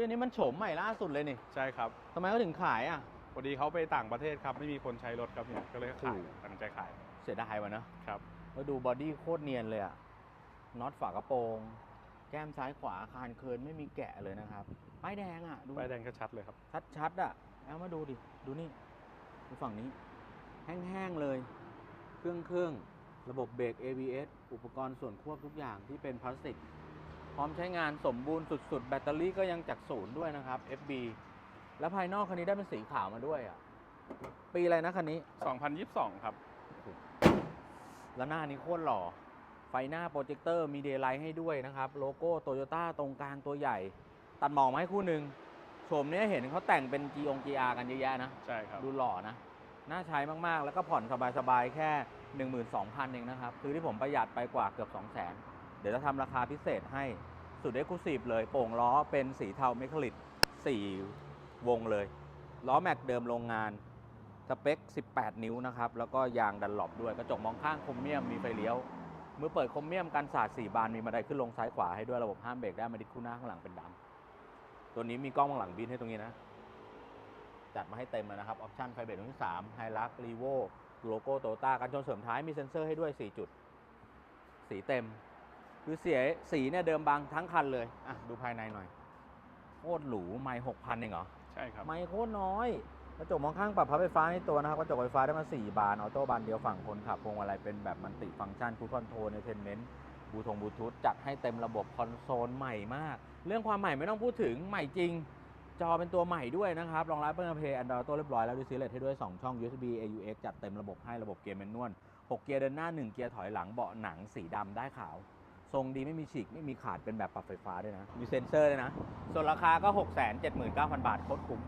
ยอันนี้มันโฉมใหม่ล่าสุดเลยนี่ใช่ครับทำไมเขาถึงขายอะพอดีเขาไปต่างประเทศครับไม่มีคนใช้รถครับเนี่ยก็เลยขายถูกตัดสินใจขายเสียดายวะเนอะครับแล้วดูบอดี้โคตรเนียนเลยอะน็อตฝากระโปรง แก้มซ้ายขวาคานเคินไม่มีแกะเลยนะครับป้ายแดงอะดูป้ายแดงก็ชัดเลยครับชัดๆอะเอามาดูดิดูนี่ดูฝั่งนี้ แห้งๆเลย เครื่องเครื่องระบบเบรก ABS อุปกรณ์ส่วนควบทุกอย่างที่เป็นพลาสติกพ ร้อมใช้งานสมบูรณ์สุด ๆ แบตเตอรี่ก็ยังจากศูนย์ด้วยนะครับ FB แล้วภายนอกคันนี้ได้เป็นสีขาวมาด้วยอะปีอะไรนะคันนี้ 2022 ครับ แล้วหน้านี้โคตรหล่อ ไฟหน้าโปรเจคเตอร์มีเดย์ไลท์ให้ด้วยนะครับ โลโก้โตโยต้าตรงกลางตัวใหญ่ ตัดหมอกมาให้คู่หนึ่งโฉมเนี้ยเห็นเขาแต่งเป็น G อง GR กันเยอะแยะนะ ใช่ครับ ดูหล่อนะ น่าใช้มากๆ แล้วก็ผ่อนสบายๆ แค่ 12,000เองนะครับ คือที่ผมประหยัดไปกว่าเกือบ 200,000 เดี๋ยวจะทำราคาพิเศษให้สุดเอ็กซ์คลูซีฟเลย โป่งล้อเป็นสีเทาเมคาลิต4วงเลย ล้อแม็กเดิมโรงงาน สเปค 18 นิ้วนะครับ แล้วก็ยางดันหลบด้วย กระจกมองข้างคมเมียมมีไฟเลี้ยว มือเปิดคมเมียมกันสาด4บาน มีบันไดขึ้นลงซ้ายขวาให้ด้วยระบบห้ามเบรกได้มาดิดคู่หน้าข้างหลังเป็นดำตัวนี้มีกล้องข้างหลังบินให้ตรงนี้นะ จัดมาให้เต็มเลยนะครับ ออปชั่นไฟเบรกรุ่นที่3ไฮลักรีโวโลโก้โตต้ากันชนเสริมท้ายมีเซ็นเซอร์ให้ด้วย 4 จุด สีเต็ม คือเสียสีเนี่ยเดิมบางทั้งคันเลย อะ ดูภายในหน่อย โคตรหรู ไม่หกพันเองเหรอ ใช่ครับ ไม่โคตรน้อยกระจกมองข้างปรับพับไฟฟ้าในตัวนะครับกระจกไฟฟ้าได้มา 4 บานออโต้บานเดียวฝั่งคนขับพวงมาลัยเป็นแบบมันติฟังก์ชันคูคอนโทรลในเทนเมนต์บลูทงบลูทูธจัดให้เต็มระบบคอนโซลใหม่มาก เรื่องความใหม่ไม่ต้องพูดถึงใหม่จริง จอเป็นตัวใหม่ด้วยนะครับ รองรับเปิลเพย์แอนดรอยตัวเรียบร้อยแล้วดูซีเลตให้ด้วย 2 ช่อง USB AUX จัดเต็มระบบให้ระบบเกียร์แมนนวล6เกียร์เดินหน้า 1 เกียร์ถอยหลังเบาะหนังสีดำได้ขาว ทรงดีไม่มีฉีกไม่มีขาดเป็นแบบปรับไฟฟ้าด้วยนะ มีเซ็นเซอร์ด้วยนะ ส่วนราคาก็ 679,000 บาทโคตรคุ้ม